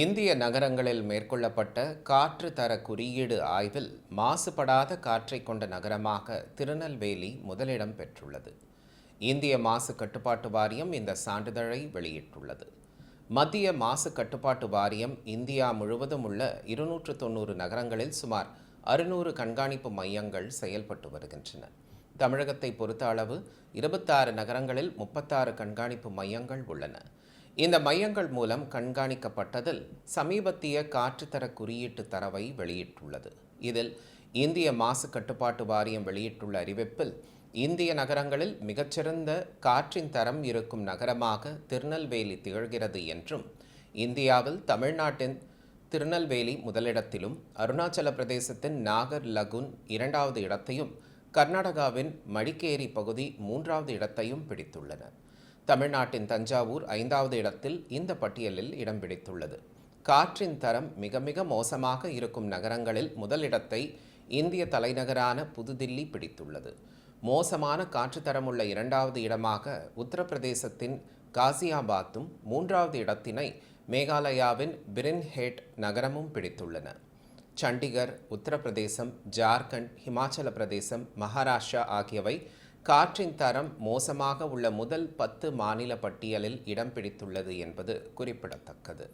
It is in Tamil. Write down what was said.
இந்திய நகரங்களில் மேற்கொள்ளப்பட்ட காற்று தர குறியீடு ஆய்வில் மாசுபடாத காற்றை கொண்ட நகரமாக திருநெல்வேலி முதலிடம் பெற்றுள்ளது. இந்திய மாசு கட்டுப்பாட்டு வாரியம் இந்த சான்றிதழை வெளியிட்டுள்ளது. மத்திய மாசு கட்டுப்பாட்டு வாரியம் இந்தியா முழுவதும் உள்ள இருநூற்று தொண்ணூறு நகரங்களில் சுமார் அறுநூறு கண்காணிப்பு மையங்கள் செயல்பட்டு வருகின்றன. தமிழகத்தை பொறுத்த அளவு இருபத்தாறு நகரங்களில் முப்பத்தாறு கண்காணிப்பு மையங்கள் உள்ளன. இந்த மையங்கள் மூலம் கண்காணிக்கப்பட்டதில் சமீபத்திய காற்றுத்தர குறியீட்டு தரவை வெளியிட்டுள்ளது. இதில் இந்திய மாசு கட்டுப்பாட்டு வாரியம் வெளியிட்டுள்ள அறிவிப்பில் இந்திய நகரங்களில் மிகச்சிறந்த காற்றின் தரம் இருக்கும் நகரமாக திருநெல்வேலி திகழ்கிறது என்றும் இந்தியாவில் தமிழ்நாட்டின் திருநெல்வேலி முதலிடத்திலும் அருணாச்சல பிரதேசத்தின் நாகர் லகுன் இரண்டாவது இடத்தையும் கர்நாடகாவின் மடிக்கேரி பகுதி மூன்றாவது இடத்தையும் பிடித்துள்ளன. தமிழ்நாட்டின் தஞ்சாவூர் ஐந்தாவது இடத்தில் இந்த பட்டியலில் இடம் பிடித்துள்ளது. காற்றின் தரம் மிக மிக மோசமாக இருக்கும் நகரங்களில் முதலிடத்தை இந்திய தலைநகரான புதுதில்லி பிடித்துள்ளது. மோசமான காற்று தரமுள்ள இரண்டாவது இடமாக உத்தரப்பிரதேசத்தின் காசியாபாத்தும் மூன்றாவது இடத்தினை மேகாலயாவின் பிரின்ஹேட் நகரமும் பிடித்துள்ளன. சண்டிகர் உத்தரப்பிரதேசம் ஜார்க்கண்ட் ஹிமாச்சல பிரதேசம் மகாராஷ்டிரா ஆகியவை காற்றின் தரம் மோசமாக உள்ள முதல் பத்து மாநில பட்டியலில் இடம் பிடித்துள்ளது என்பது குறிப்பிடத்தக்கது.